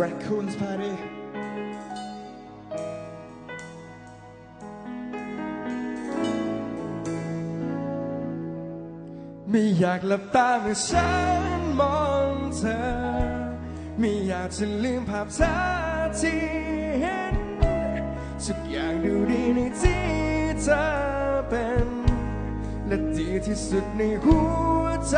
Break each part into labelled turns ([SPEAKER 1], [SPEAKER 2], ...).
[SPEAKER 1] Raccoons Party
[SPEAKER 2] ไม่อยากหลับตาเมื่อฉันมองเธอ ไม่อยากจะลืมภาพเธอที่เห็นทุกอย่างดูดีในที่เธอเป็น และดีที่สุดในหัวใจ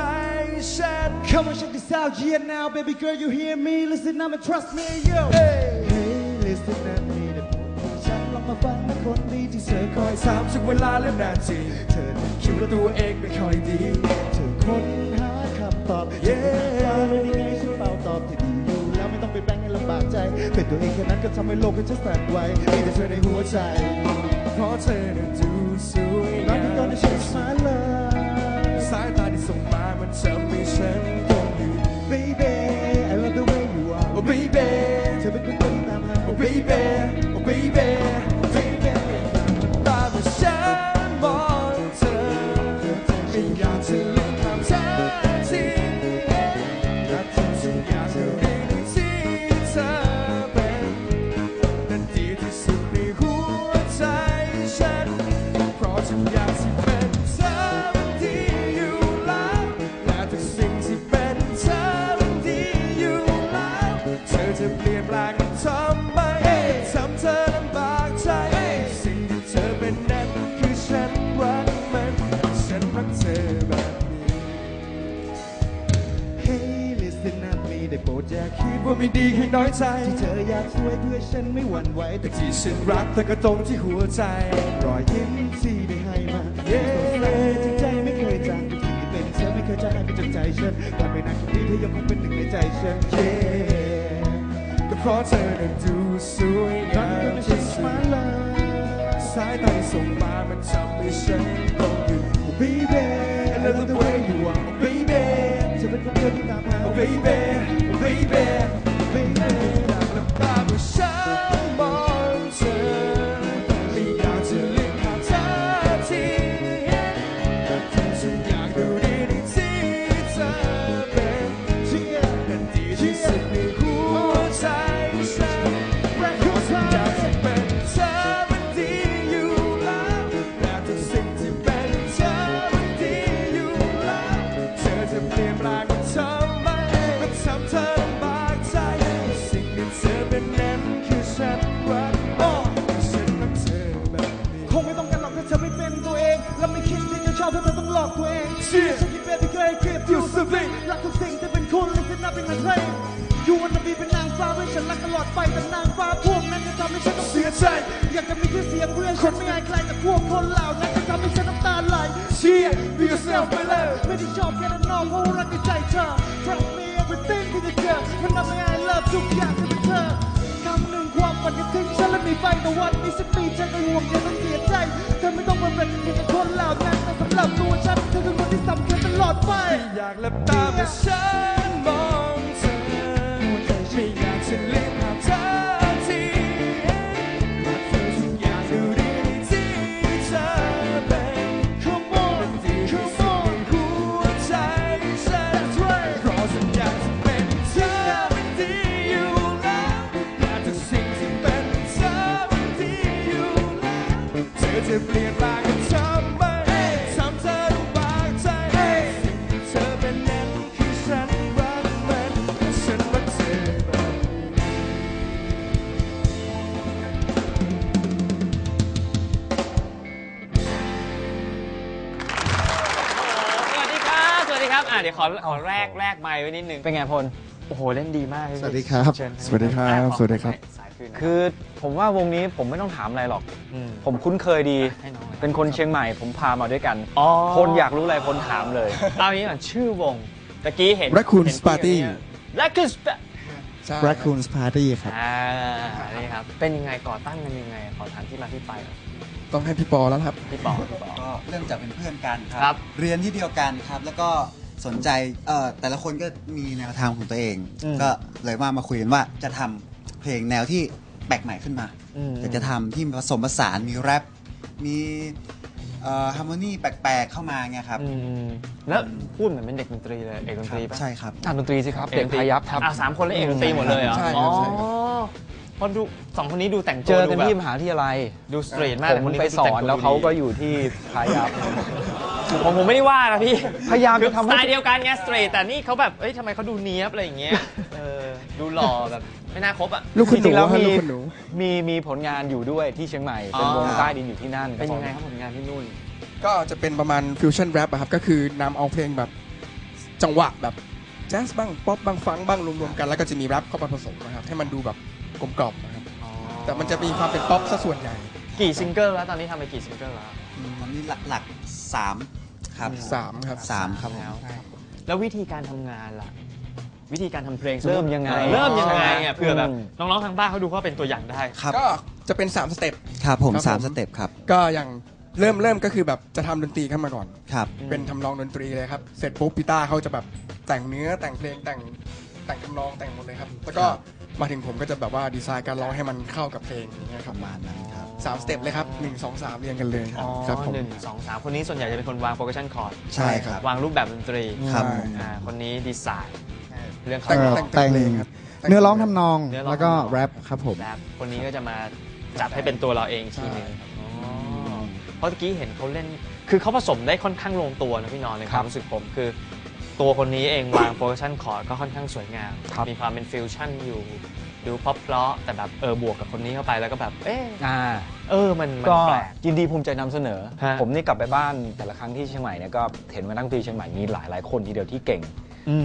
[SPEAKER 2] ฉัน
[SPEAKER 1] Come on check this out yeah now baby girl you hear me listen up and trust me yo
[SPEAKER 2] Hey
[SPEAKER 1] Hey listen up me เดี๋ยวผมฉันลองมาฟังนะคนดีที่เธอคอย
[SPEAKER 2] สามสิบเวลาและนาที
[SPEAKER 1] เธอนั้น
[SPEAKER 2] คิดว่าตัวเองไม่ค่อยดี
[SPEAKER 1] เธอค้นหาคำตอบ
[SPEAKER 2] Yeah
[SPEAKER 1] ฟ้าเป็นยังไงฉันเฝ้าตอบที่ดีอยู่แล้วไม่ต้องไปแบ่งให้ลำบากใจ เป็นตัวเองแค่นั้นก็ทำให้โลกของฉันสั่นไหวมีแต่เธอในหัวใจ
[SPEAKER 2] เพราะเธอนั้นดูสวย
[SPEAKER 1] น้อง
[SPEAKER 2] งา
[SPEAKER 1] ที่ก่อน
[SPEAKER 2] ม
[SPEAKER 1] จะ change my love
[SPEAKER 2] สายตาที่ส่งมามันทำให้ฉันต้องอยู่
[SPEAKER 1] baby I love the way you are
[SPEAKER 2] Oh baby
[SPEAKER 1] เธอเป็นคนที่ตามหา
[SPEAKER 2] Oh baby Oh baby baby
[SPEAKER 1] โปรดอย่าคิด
[SPEAKER 2] ว่าไม่ดีให้น้อยใจ
[SPEAKER 1] ที่เธออยากสวยเพื่อฉันไม่หวั่นไหว แต่
[SPEAKER 2] แต่ที่ฉันรักเธอก็ตรงที่หัวใจ
[SPEAKER 1] รอยยิ้มที่ได้ให้มา
[SPEAKER 2] Yeah
[SPEAKER 1] จริงใจไม่เคยจางทุกสิ่งที่เป็นเธอไม่เคยจางหายไปจากใจฉันผ่านไปนานกี่ปีเธอยังคงเป็นหนึ่งในใจฉัน Yeah
[SPEAKER 2] ก็เพราะเธอนั้นดูสวยงาม
[SPEAKER 1] Gonna
[SPEAKER 2] ที่
[SPEAKER 1] change
[SPEAKER 2] สุด
[SPEAKER 1] my life
[SPEAKER 2] สายตาที่ส่งมามันทำให้ฉัน
[SPEAKER 1] ชื่อเสียงเพื่อฉันไม่อายใครแต่พวกคนเหล่านั้นจะทำให้ฉันน้ำตาไหล
[SPEAKER 2] Cheer be yourself ไปเลย
[SPEAKER 1] ไม่ได้ชอบแค่ด้านนอกเพราะรักในใจเธอ Trust me everything ที่จะเจอมันทำให้ I love ทุกอย่างที่เป็นเธอคำหนึ่งความฝันจะทิ้งฉันและหนีไปแต่วันนี้ฉันมีใจก็ห่วงอย่าต้องเสียใจเธอไม่ต้องมาเป็นเพียงแค่คนเหล่านั้นแต่สำหรับตัวฉันเธอคือคนที่สำคัญตลอดไป
[SPEAKER 2] อยากหลับตาเมื่อฉันมอง
[SPEAKER 3] ดีครับอะเดี๋ยวขอขอแรกแรกไมค์ไว้นิดนึงเป็นไงพลโอ้โหเล่นดีมาก
[SPEAKER 1] สวัสดีครับ
[SPEAKER 3] เชิญ
[SPEAKER 4] สวัสดีครับ
[SPEAKER 3] อะขอ
[SPEAKER 4] สวัสดีครับ
[SPEAKER 3] สายคืน
[SPEAKER 5] คือผมว่าวงนี้ผมไม่ต้องถามอะไรหรอก
[SPEAKER 3] ม
[SPEAKER 5] ผมคุ้นเคยดี
[SPEAKER 3] ให้น้องเลย
[SPEAKER 5] เป็นคนเชียงใหม่ผมพามาด้วยกัน
[SPEAKER 3] อ๋อ
[SPEAKER 5] คนอยากรู้อะไรคนถามเลย
[SPEAKER 3] เอางี้ก่อนชื่อวงตะกี้เห็น
[SPEAKER 4] Raccoons
[SPEAKER 3] เห็น
[SPEAKER 4] Party
[SPEAKER 3] แรคคูน
[SPEAKER 4] ใช่
[SPEAKER 1] Raccoons Party ครับ
[SPEAKER 3] อ่านี่ครับ เป็นยังไงก่อตั้งกันยังไง ขอถามที่มาที่ไปหน่อย
[SPEAKER 4] ต้องให้พี่ปอแล้วครับ
[SPEAKER 3] พี่ปอพี่ปอ
[SPEAKER 6] ก็เริ่มจากเป็นเพื่อนกันค
[SPEAKER 3] ครั
[SPEAKER 6] รับ เรียนที่เดียวกันครับ แล้วก็ สนใจเอ่อแต่ละคนก็มีแนวทางของตัวเองก็เลยว่ามาคุยกันว่าจะทำเพลงแนวที่แปลกใหม่ขึ้นมา
[SPEAKER 3] อืม
[SPEAKER 6] อยากจะทำที่ผสมผสานมีแรปมีฮาร์โมนีแปลกๆเข้ามาไงครับ
[SPEAKER 3] อืมแล้วพูดเหมือนเป็นเด็กดนตรีเลยเอกดนตรีปะ
[SPEAKER 6] ใช่ครับ
[SPEAKER 5] อ่านดนตรีสิครับเด็กพายัพครับ
[SPEAKER 3] อะสามคนแล้วเอกดนตรีหมดเลยเหรอ
[SPEAKER 4] ใช่ค
[SPEAKER 3] อ๋
[SPEAKER 4] รั
[SPEAKER 3] อบ
[SPEAKER 4] ใช่ครับ
[SPEAKER 3] เพราะดูสองคนนี้ดูแต่งตั
[SPEAKER 5] เจ
[SPEAKER 3] ว
[SPEAKER 5] อ
[SPEAKER 3] ดู
[SPEAKER 5] กัน
[SPEAKER 3] แบบ
[SPEAKER 5] ที่มหาวิทยาลัย
[SPEAKER 3] ดูสตรีทมาก
[SPEAKER 5] ผ
[SPEAKER 3] แต่
[SPEAKER 5] ม
[SPEAKER 3] คนนี้
[SPEAKER 5] ไป
[SPEAKER 3] ดู
[SPEAKER 5] ส
[SPEAKER 3] แต่
[SPEAKER 5] องน
[SPEAKER 3] ตัว
[SPEAKER 5] แล้วเขา
[SPEAKER 3] ดี
[SPEAKER 5] ก็อยู่ที่พายัพ
[SPEAKER 3] ผมผมไม่ได้ว่านะพี่
[SPEAKER 5] พยายาม
[SPEAKER 3] คือ
[SPEAKER 5] จะทำ
[SPEAKER 3] ส
[SPEAKER 5] ให้
[SPEAKER 3] ไตล์เดียวกันไงสตรีทแต่นี่เขาแบบเอ้ยทำไมเขาดูเนี้ยบอะไรอย่างเงี้ยเออดูหล่อแบบไม่น่าคบอะ
[SPEAKER 4] ลูกคุณห
[SPEAKER 5] จริ
[SPEAKER 4] นู
[SPEAKER 5] งๆแล้ว
[SPEAKER 4] ฮะ
[SPEAKER 5] มี
[SPEAKER 4] ลูกคุณหนู
[SPEAKER 5] มีมีผลงานอยู่ด้วยที่เชียงใหม่ เป็น
[SPEAKER 3] อ๋อ
[SPEAKER 5] วงใต้ดินอยู่ที่นั่น
[SPEAKER 3] เป็นยังไงครับผลงานที่นู่น
[SPEAKER 4] ก็จะเป็นประมาณฟิวชั่นแรปอะครับ ก็คือนำเอาเพลงแบบจังหวะแบบแจ๊สบ้าง ป๊อปบ้าง ฟังก์บ้าง รวมๆกัน แล้วก็จะมีแรปเข้ามาผสมนะครับ ให้มันดูแบบกลมกล่อมนะครับ แต่มันจะมีความเป็นป๊อปซะส่วนใหญ่
[SPEAKER 3] กี่ซิงเกิลแล้วตอนนี้ทำไปกี่ซิงเกิลแล้ว
[SPEAKER 6] ตอนนี้หลักๆสาม ครับ
[SPEAKER 4] สามครับ
[SPEAKER 6] สามครับผม
[SPEAKER 3] แล้วแล้ววิธีการทำงานล่ะ วิธีการทำเพลง
[SPEAKER 5] เริ่มยังไง
[SPEAKER 3] ออเริ่มยังไงอะเผื่อแบบ
[SPEAKER 5] อืม
[SPEAKER 3] น้องๆทางบ้านเขาดูเขาเป็นตัวอย่างได้
[SPEAKER 6] ครับ
[SPEAKER 4] ก็จะเป็น 3 สเต็ป
[SPEAKER 6] ครับผม
[SPEAKER 4] ครับ
[SPEAKER 6] สาม
[SPEAKER 4] ผม
[SPEAKER 6] สเต็ปครับ
[SPEAKER 4] ก็อย่างเริ่มเริ่มก็คือแบบจะทำดนตรีขึ้นมาก่อน
[SPEAKER 6] ครับ
[SPEAKER 4] เป็นทำนองดนตรีเลยครับ เสร็จปุ๊บพีต้าเขาจะแบบแต่งเนื้อแต่งเพลงแต่งแต่งทำนองแต่งหมดเลยครับ แล้วก็
[SPEAKER 6] ครับ
[SPEAKER 4] มาถึงผมก็จะแบบว่าดีไซน์การร้องให้มันเข้ากับเพลงอย่างเงี้ยค
[SPEAKER 6] ป
[SPEAKER 4] รับ
[SPEAKER 6] ระมาณนั้นครับ
[SPEAKER 4] สามสเต็ปเลยครับหนึ่งสองสามเรียงกันเลย
[SPEAKER 3] อ๋อ
[SPEAKER 4] ครับผม
[SPEAKER 3] หนึ่งสองสามคนนี้ส่วนใหญ่จะเป็นคนวางโปรแกชันคอร์ด
[SPEAKER 6] ใช่ครับ
[SPEAKER 3] วางรูปแบบดนตรี
[SPEAKER 6] ครับ
[SPEAKER 4] ใช่
[SPEAKER 3] อ่าคนนี้ดีไซน์เรื่อง
[SPEAKER 4] แต่ง
[SPEAKER 3] คำร้อง
[SPEAKER 4] แต่ง
[SPEAKER 7] แต่ง
[SPEAKER 4] เพลงครับแต่ง
[SPEAKER 7] เนื้อร้องทำนอง
[SPEAKER 3] เนื้อร้อง
[SPEAKER 7] แล้วก็
[SPEAKER 3] ทำนอง
[SPEAKER 7] แรปครับผม
[SPEAKER 3] แรปคนนี้ก็จะมาจัดให้เป็นตัวเราเองอีกทีหนึงอ๋อเพราะเมื่อกี้เห็นเขาเล่น คือเขาผสมได้ค่อนข้างลงตัวนะพี่นอนในความรู้สึกผมคือ ตัวคนนี้เองวางโปรชันคอร์ดก็ค่อนข้างสวยงาม
[SPEAKER 5] ครับ
[SPEAKER 3] มีความเป็นฟิวชั่นอยู่ ดูเพราะเพราะๆแต่แบบเออบวกกับคนนี้เข้าไปแล้วก็แบบ เออ
[SPEAKER 5] อ่า
[SPEAKER 3] เออมันมัน
[SPEAKER 5] ก็
[SPEAKER 3] แปลก
[SPEAKER 5] ยินดีภูมิใจนำเสนอ
[SPEAKER 3] ฮะ
[SPEAKER 5] ผมนี่กลับไปบ้านแต่ละครั้งที่เชียงใหม่เนี่ยก็เห็นว่านักดนตรีเชียงใหม่มีหลายหลายๆคนทีเดียวที่เก่ง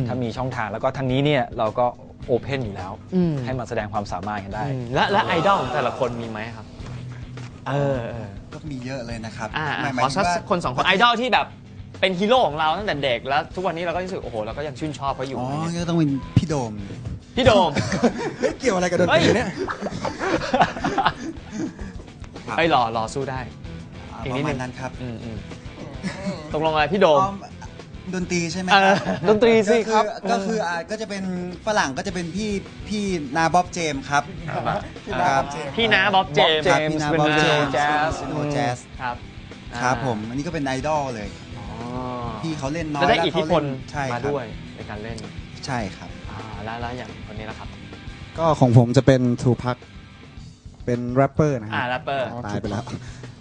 [SPEAKER 5] ถ้ามีช่องทางแล้วก็ทางนี้เนี่ยเราก็โอเพนอยู่แล้ว
[SPEAKER 3] อืม
[SPEAKER 5] ให้มาแสดงความสามารถกันได้
[SPEAKER 3] อืมและและไอดอลของแต่ละคนมีไหมครับ เออเออ
[SPEAKER 6] ก็มีเยอะเลยนะครับ
[SPEAKER 3] อ่า
[SPEAKER 6] หมาย
[SPEAKER 3] ๆ
[SPEAKER 6] ห
[SPEAKER 3] ข
[SPEAKER 6] มา
[SPEAKER 3] อย
[SPEAKER 6] ถึ
[SPEAKER 3] สัก
[SPEAKER 6] งว่า
[SPEAKER 3] คนสองคนไอดอลที่แบบเป็นฮีโร่ของเราตั้งแต่เด็กแล้ว ทุกวันนี้เราก็รู้สึกโอ้โหเราก็ยังชื่นชอบเขาอยู่
[SPEAKER 6] อ๋อ
[SPEAKER 3] อะไรเงี้ย
[SPEAKER 6] ก็ต้องเป็นพี่โดม
[SPEAKER 3] พี่โดม
[SPEAKER 4] เฮ้ยเกี่ยวอะไรกับดนตรี
[SPEAKER 3] เฮ้ย
[SPEAKER 4] เนี่ย
[SPEAKER 6] ครับ
[SPEAKER 3] ไอ้ยหล่อหล่อสู้ได้
[SPEAKER 6] อ่า
[SPEAKER 3] อีก
[SPEAKER 6] ป
[SPEAKER 3] นิด
[SPEAKER 6] ระ
[SPEAKER 3] นึ
[SPEAKER 6] มางณนั้นครับ
[SPEAKER 3] อืมอืมตกลงอะไรพี่โดม
[SPEAKER 6] อ๋อดนตรีใช่ไหม
[SPEAKER 3] เอ
[SPEAKER 6] ค
[SPEAKER 3] อ
[SPEAKER 6] รับ
[SPEAKER 5] ดนตรีสิครับ
[SPEAKER 6] ก็คืออ่าก็จะเป็นฝรั่งก็จะเป็นพี่พี่นาบ๊อบเจมส์ครับครับ
[SPEAKER 3] พี่น้าบ๊อบเจมส์
[SPEAKER 5] เจ
[SPEAKER 6] ครับ
[SPEAKER 5] มส์
[SPEAKER 6] พี่นา
[SPEAKER 5] เป็น
[SPEAKER 6] บ๊อบเจมส์
[SPEAKER 5] แจ๊ส
[SPEAKER 6] เป็นโอแจ๊ส
[SPEAKER 3] ครับ
[SPEAKER 6] ครับผม อันนี้ก็เป็นไอดอลเลย
[SPEAKER 3] อ๋อ
[SPEAKER 6] พี่เขาเล่นน้อย
[SPEAKER 3] จะได้
[SPEAKER 6] แล้ว
[SPEAKER 3] อิทธิพล
[SPEAKER 6] เขาเล่นใช่ครับ
[SPEAKER 3] มาด้วยในการเล่น
[SPEAKER 6] ใช่ครับ
[SPEAKER 3] อ่า แล้วแล้วอย่างคนนี้ละครับ
[SPEAKER 7] ก็ของผมจะเป็นทูพักเป็นแรปเปอร์นะค
[SPEAKER 3] อ่า
[SPEAKER 7] รับ
[SPEAKER 3] แรปเปอร์
[SPEAKER 7] ตายไปแล้ว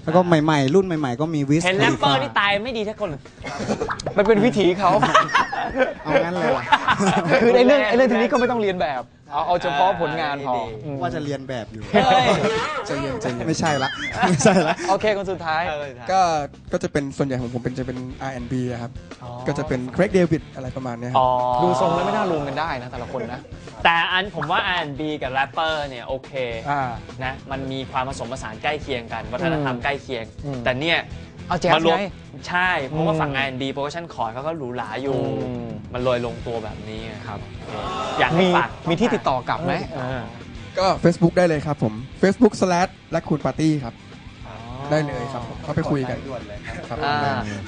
[SPEAKER 7] แล้วก็ใหม่ๆ รุ่นใหม่ๆ ก็มีวิส
[SPEAKER 3] เห็นแรปเปอร์นี่ตายไม่ดีทักคนเลย
[SPEAKER 5] มันเป็นวิถีเขา
[SPEAKER 7] เอางั้นเลยเหรอ
[SPEAKER 5] คือในเรื่องไอ้เรื่องทีนี้ก็ไม่ต้องเรียนแบบ เอาเอาเฉพาะผลงานพอ
[SPEAKER 3] ดี
[SPEAKER 5] อืม
[SPEAKER 7] ว่าจะเรียนแบบอยู่
[SPEAKER 3] เฮ้ย
[SPEAKER 7] ใจะเรียนใจะเรียนไม่ใช่ละ ไม่ใช่ละ
[SPEAKER 5] โอเคคนสุดท้าย
[SPEAKER 4] ก็ ก็จะเป็นส่วนใหญ่ของผมเป็นจะเป็น R&B อะครับ ก็จะเป็นเครกเดวิดอะไรประมาณเนี้ยครั
[SPEAKER 3] อ๋
[SPEAKER 4] บ
[SPEAKER 3] อ
[SPEAKER 5] ดูทรงแล้วไม่น่ารวมกันได้นะแต่ละคนนะ
[SPEAKER 3] แต่อันผมว่า R&B กับแรปเปอร์เนี่ยโอเค
[SPEAKER 5] อ่า
[SPEAKER 3] นะมันมีความผสมผสานใกล้เคียงกัน วัฒนธรรม
[SPEAKER 5] อืม
[SPEAKER 3] ใกล้เคียง
[SPEAKER 5] อืม
[SPEAKER 3] แต่เนี่ย
[SPEAKER 5] เอาแจ๊ส
[SPEAKER 3] มารวม
[SPEAKER 5] ไง
[SPEAKER 3] ใช่ เพราะว่า
[SPEAKER 5] อืม
[SPEAKER 3] ฝั่ง R&B โปรดักชั่นคอร์ดเขาก็หรูหราอยู่
[SPEAKER 5] อืม
[SPEAKER 3] มันลอยลงตัวแบบนี้ไงครับโอเคอยากให้
[SPEAKER 5] มี
[SPEAKER 3] ฝาก
[SPEAKER 5] มีที่ติดต่อกลับไหม
[SPEAKER 3] เออ
[SPEAKER 4] ก็ Facebook ได้เลยครับผม Facebook slash และคูณปาร์ตี้ครับ ได้เลยครับผมเข้าไปคุยกันครับ
[SPEAKER 3] อ่า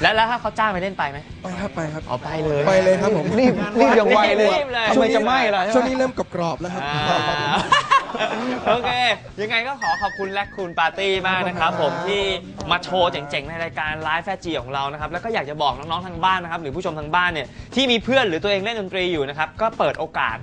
[SPEAKER 3] แล้วแล้วถ้าเขาจ้างไปเล่นไปไหม
[SPEAKER 4] ไปครับไปครับ
[SPEAKER 3] เอาไปเลย
[SPEAKER 4] ไปเลยครับผม
[SPEAKER 5] รีบรีบอย่างไวเลย
[SPEAKER 3] รีบเลย
[SPEAKER 5] ทำไมจะไม่ล่ะใช่
[SPEAKER 4] ช่วง
[SPEAKER 5] ไหม
[SPEAKER 4] นี้เริ่มกรอบๆแล้วครับ
[SPEAKER 3] อ่า โอเค ยังไงก็ขอขอบคุณและคุณปาร์ตี้มากนะครับ ผมที่มาโชว์เจ๋งๆในรายการไลฟ์แฟจีของเรานะครับ แล้วก็อยากจะบอกน้องๆทางบ้านนะครับ หรือผู้ชมทางบ้านเนี่ยที่มีเพื่อนหรือตัวเองเล่นดนตรีอยู่นะครับ ก็เปิดโอกาส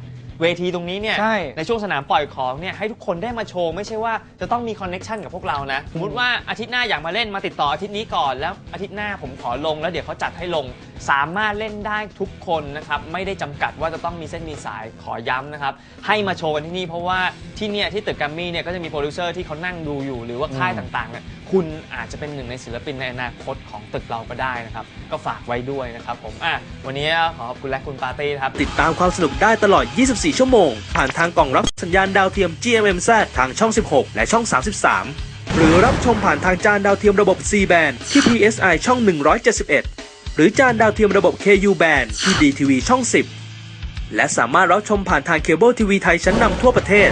[SPEAKER 3] เวทีตรงนี้เนี่ย
[SPEAKER 5] ใช่
[SPEAKER 3] ช่วงสนามปล่อยของเนี่ยให้ทุกคนได้มาโชว์ไม่ใช่ว่าจะต้องมีคอนเน็ชันกับพวกเรานะสมมติว่าอาทิตย์หน้าอยากมาเล่นมาติดต่ออาทิตย์นี้ก่อนแล้วอาทิตย์หน้าผมขอลงแล้วเดี๋ยวเขาจัดให้ลง สามารถเล่นได้ทุกคนนะครับไม่ได้จำกัดว่าจะต้องมีเส้นมีสายขอย้ำนะครับให้มาโชว์กันที่นี่เพราะว่าที่เนี่ยที่ตึกแกัมมี่เนี่ยก็จะมีโปรดิวเซอร์ที่เขานั่งดูอยู่หรือว่าค่ายต่างๆเนี่ย คุณอาจจะเป็นหนึ่งในศิลปินในอนาคตของตึกเราก็ได้นะครับ ก็ฝากไว้ด้วยนะครับผมอะวันนี้ขอขอบคุณและคุณปาร์ตี้นะครับ
[SPEAKER 8] ติดตามความสนุกได้ตลอด 24 ชั่วโมง ผ่านทางกล่องรับสัญญาณดาวเทียม GMMZ ทางช่อง 16 และช่อง 33 หรือรับชมผ่านทางจานดาวเทียมระบบ C band ที่ PSI ช่อง 171 หรือจานดาวเทียมระบบ KU band ที่ DTV ช่อง 10 และสามารถรับชมผ่านทางเคเบิลทีวีไทยชั้นนำทั่วประเทศ